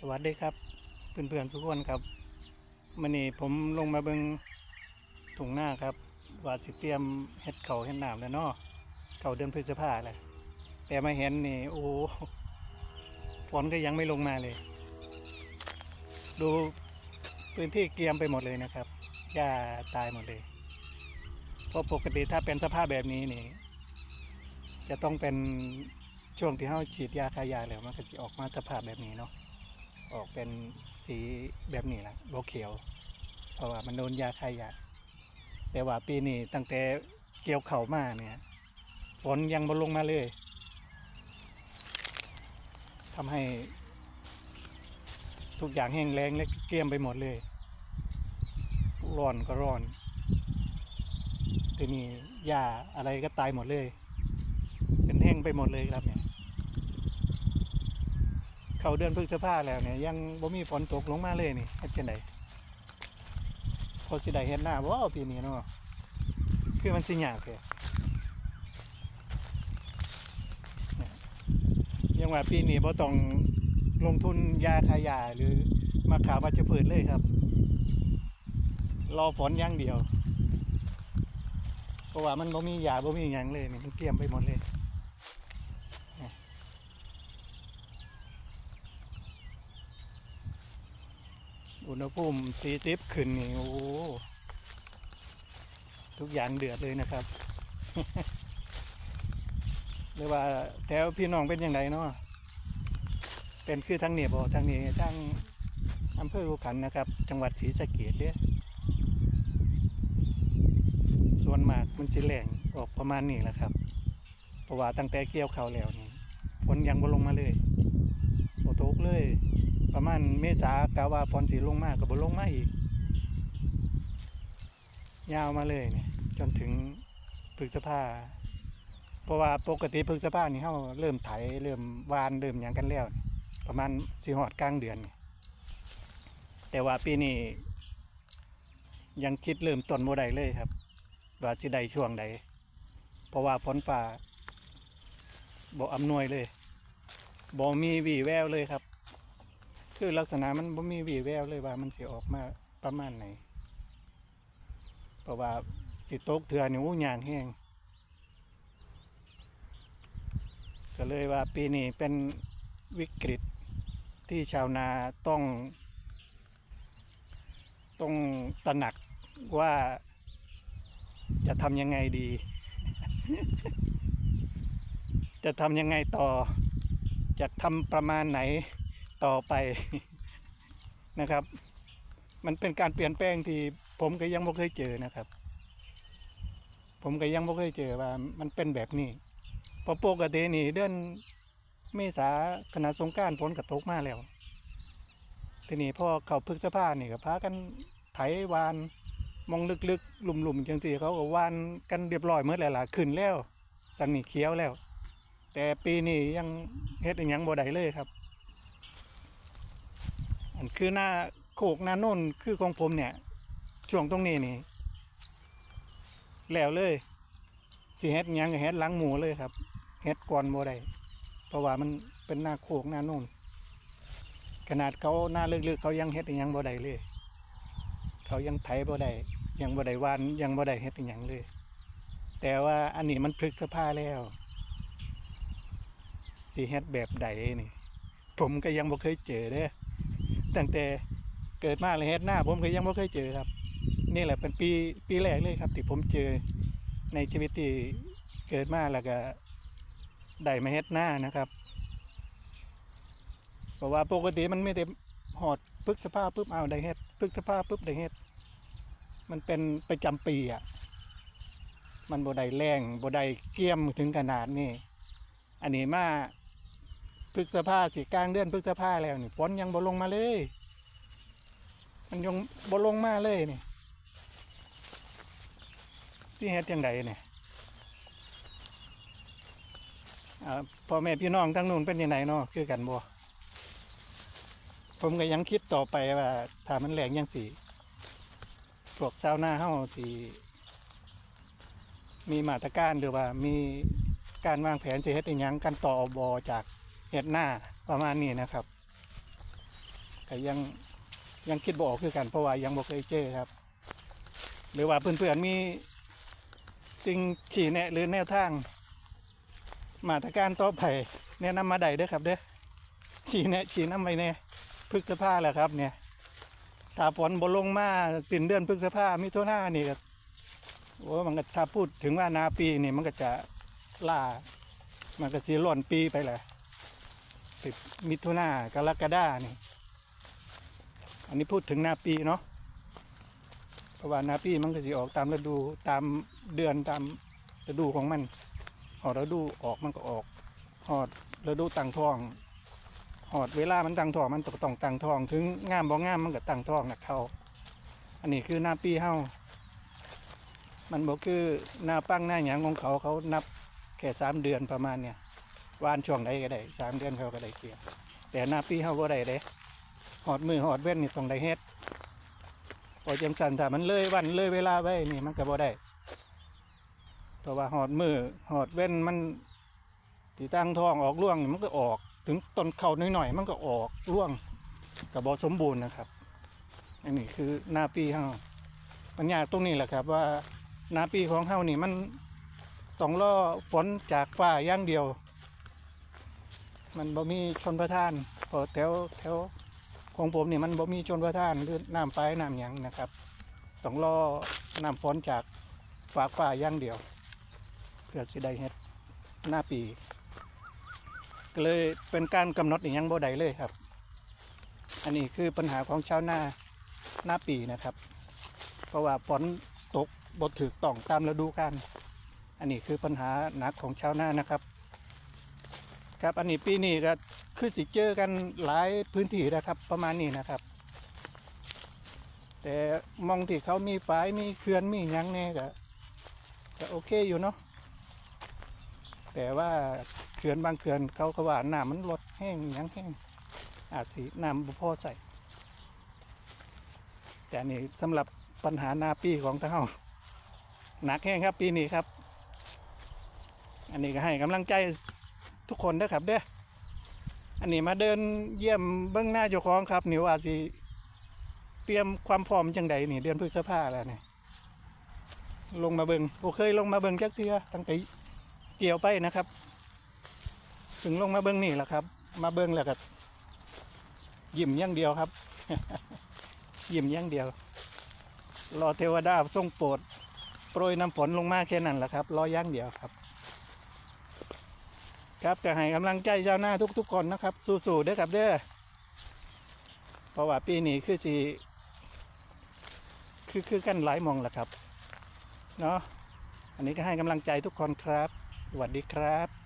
สวัสดีครับเพื่อนๆทุกคนครับมันนี้ผมลงมาเบิงถุงหน้าครับว่าสิเตรียมเฮ็ดเขาเฮ็ดหน้ำแล้วเนาะเขาเดือนพฤษภาแหละแต่มาเห็นนี่โอ้ฝนก็ยังไม่ลงมาเลย ดูพื้นที่เกรียมไปหมดเลยนะครับหญ้าตายหมดเลยเพราะปกติถ้าเป็นสภาพแบบนี้นี่ จะต้องเป็นช่วงที่เขาฉีดยาคายาแล้วมันก็จะออกมาสภาพแบบนี้เนาะ ออกเป็นสีแบบนี้ละบเขียว เพราะว่ามันโดนยาคายาแต่ว่าปีนี้ตั้งแต่เกี่ยวเข่ามาเนี่ยฝนยังบ่ลงมาเลยทำให้ ทุกอย่างแห้งแล้งและเกลี้ยมไปหมดเลย ร้อนก็ร้อนทีนี้หญ้าอะไรก็ตายหมดเลย เป็นแห้งไปหมดเลยครับเนี่ย เข้าเดือนพฤษภาแล้วเนี่ยยังบ่มีฝนตกลงมาเลยนี่เฮ็ดจังไดพอสิได้เฮ็ดหน้าบ่ปีนี้เนาะคือมันสิยากแท้เนี่ยยังว่าปีนี้บ่ต้องลงทุนยาคายาหรือมาขาวัชพืชเลยครับ รอฝนอย่างเดียว เพราะว่ามันบ่มียาบ่มีหยังเลยนี่มันเกรียมไปหมดเลย อุณหภูมิ40ขึ้นนี่โอ้ทุกอย่างเดือดเลยนะครับหรือว่าแถวพี่น้องเป็นยังไงเนาะเป็นคือทางเนี้บ่ทางนี้ทางอำเภอขุขันนะครับ จังหวัดศรีสะเกษเด้อส่วนมากมันสิแหลงออกประมาณนี้แหละครับ เพราะว่าตั้งแต่เกี่ยวเขาแล้วนี่ฝนยังบ่ลงมาเลยบ่ตกเลย ประมาณเมษากะว่าฝนสีลงมากกับบลงมาอีก ยาวมาเลยเนี่ยจนถึงพฤษภาเพราะว่าปกติพฤษภานี่เขาเริ่มไถเริ่มวานเริ่มหยังกันแล้ว ประมาณสีหอดกลางเดือนนี่แต่ว่าปีนี้ยังคิดเริ่มต้นโมได้เลยครับ ว่าสิใดช่วงใด เพราะว่าฝนฟ้าบ่อำนวยเลยบ่มีวี่แววเลยครับ คือลักษณะมันบ่มีวีแววเลยว่ามันสิออกมาประมาณไหน เพราะว่าสิตกเถื่อนี่อู้ยางแห้งก็เลยว่าปีนี้เป็นวิกฤตที่ชาวนาต้อง ต้องตระหนักว่าจะทำยังไงดี จะทำยังไงต่อ จะทำประมาณไหน ต่อไปนะครับ มันเป็นการเปลี่ยนแปลงที่ผมก็ยังไม่เคยเจอนะครับ ผมก็ยังไม่เคยเจอว่ามันเป็นแบบนี้พอปกตินี่เดือนเมษาขณะสงการฝนกระตกมาแล้ว ทีนี้พอเขาพฤษภานี่ก็พากันไถวานมองลึกๆ หลุมๆจังสี่เขาก็วานกันเรียบร้อยเมื่อไหร่ล่ะขึ้นแล้วสันนี่เขียวแล้ว แต่ปีนี้ยังเฮ็ดอหยังบ่ได้เลยครับ คือหน้าโขกหน้าโน่นคือของผมเนี่ย ช่วงตรงนี้นี่ แล้วเลยสิเฮ็ดยังก็เฮ็ดหลังหมูเลยครับเฮ็ดก่อนบ่ได้เพราะว่ามันเป็นหน้าโขกหน้าโน่นขนาดเขาหน้าลึกๆเขายังเฮ็ดยังบ่ได้เลย เขายังไถบ่ได้ยังบ่ได้วานยังบ่ได้เฮ็ดยังเลย แต่ว่าอันนี้มันพฤกษภาแล้วสิเฮ็ดแบบใดนี่ ผมก็ยังบ่เคยเจอเด้อ ตั้งแต่เกิดมาเลยเฮ็ดหน้า ผมก็ยังไม่เคยเจอครับ นี่แหละเป็นปีปีแรกเลยครับที่ผมเจอในชีวิตที่เกิดมาแล้วก็ได้มาเฮ็ดหน้านะครับเพราะว่าปกติมันไม่ได้หอดพึกสภาพปุ๊บเอาได้เฮ็ดพึกสภาพปุ๊บได้เฮ็ดมันเป็นประจำปีอะมันบ่ได้แรงบ่ได้เกี่ยมถึงขนาดนี้ อันนี้มา พฤกษภาสิกลางเดือนพฤกษภาแล้วนี่ฝนยังบ่ลงมาเลย มันยังบ่ลงมาเลยนี่สิเฮ็ดจังไดเนี่ยอ่าพ่อแม่พี่น้องทั้งนู้นเป็นยังไงเนาะคือกันบ่ผมก็ยังคิดต่อไปว่าถ้ามันแหลงยังสิพวกชาวนาเฮาสิมีมาตรการหรือว่ามีการวางแผนสิเฮ็ดอีหยังกันต่อบอจาก เฮ็ดหน้าประมาณนี้นะครับก็ยังยังคิดบอกคือกันเพราะว่ายังบ่เคยเจอครับ หรือว่าเพื่อนๆมีสิ่งชี้แนะหรือแนวทาง มาตรการต่อไปแนะนำมาได้เด้อครับเด้อชี้แนะชี้นำไปแน่พฤษภาแหละครับ เนี่ยถ้าฝนบ่ลงมาสิ้นเดือนพฤษภามิถุนายนนี่ก็โอ้มันก็ถ้าพูดถึงว่านาปีนี่มันก็จะล่ามันก็สีล่อนปีไปแหละ ติดมิถุนากรกฎานี่ อันนี้พูดถึงหน้าปีเนาะเพราะว่าหน้าปีมันก็สิออกตามฤดูตามเดือนตามฤดูของมันหอดฤดูออกมันก็ออกหอดฤดูตั้งทองหอดเวลามันตั้งทองมันตกต้องตั้งทอง ถึงงามบ่งามมันก็ตั้งทองนะเขาอันนี้คือหน้าปีเฮามันบอกคือหน้าปั้งหน้าหยังของเขาเขานับแค่สามเดือนประมาณเนี่ย วานช่วงใดก็ได้สามเดือนเขาก็ได้เกี่ยวแต่หน้าปีเขาก็ได้เด้หอดมือหอดเว้นนี่ต้องได้เฮ็ดพอจังสันถ้ามันเลยวันเลยเวลาไว้นี่มันก็บ่ได้เพราะว่าหอดมือหอดเว้นมันที่ตั้งทองออกร่วงมันก็ออก ถึงต้นเข่าหน่อยๆมันก็ออกร่วงกับบ่สมบูรณ์นะครับอันนี้คือหน้าปีเฮามันยาตรงนี้แหละครับว่าหน้าปีของเฮานี่มันต้องรอฝนจากฟ้าอย่างเดียว มันบ่มีชนประทานเพอแถวแถวของผมนี่มันบ่มีชนประทานหรือน้ำไปน้ำหยังนะครับต้องรอน้ำฝนจากฝากฟ้าย่างเดียวเพื่อสิได้เฮ็ดหน้าปีก็เลยเป็นการกำหนดอีกยังบ่ได้เลยครับ อันนี้คือปัญหาของชาวนาหน้าปีนะครับ เพราะว่าฝนตกบ่ถึกต้องตามฤดูกาลอันนี้คือปัญหาหนักของชาวนานะครับ ครับ อันนี้ปีนี้ก็คือสิเจอกันหลายพื้นที่นะครับ ประมาณนี้นะครับ แต่มองที่เขามีฝายมีเขื่อนมียังเนี่ยก็ก็โอเคอยู่เนาะแต่ว่าเขื่อนบางเขื่อนเขาก็ว่าน้ำมันลดแห้งยังแห้งอาจสิน้ำบ่พอใส่ แต่อันนี่สำหรับปัญหานาปีของทางเฮาหนักแห้งครับปีนี้ครับ อันนี้ก็ให้กำลังใจ ทุกคนนะครับเด้ออันนี้มาเดินเยี่ยมเบื้องหน้าเจ้าของครับนี่ว่าสิเตรียมความพร้อมจังใดนี่เดือนพฤษภาแล้วนี่ลงมาเบิงโอเคยลงมาเบิงจักเทือตั้งแต่เกี่ยวไปนะครับ ถึงลงมาเบิงนี่แหละครับ มาเบิงแล้วก็ยิ้มอย่างเดียวครับยิ้มอย่างเดียว รอเทวดาทรงโปรดโปรยน้ำฝนลงมาแค่นั้นแหละครับ รออย่างเดียวครับ ครับก็ให้กำลังใจเจ้าวหน้าทุกๆคนนะครับ สู้ๆเด้อครับเด้อเพราะว่าปีนี้คือสิคือคือกันหลายมองแหละครับเนาะอันนี้ก็ให้กำลังใจทุกคนครับสวัสดีครับ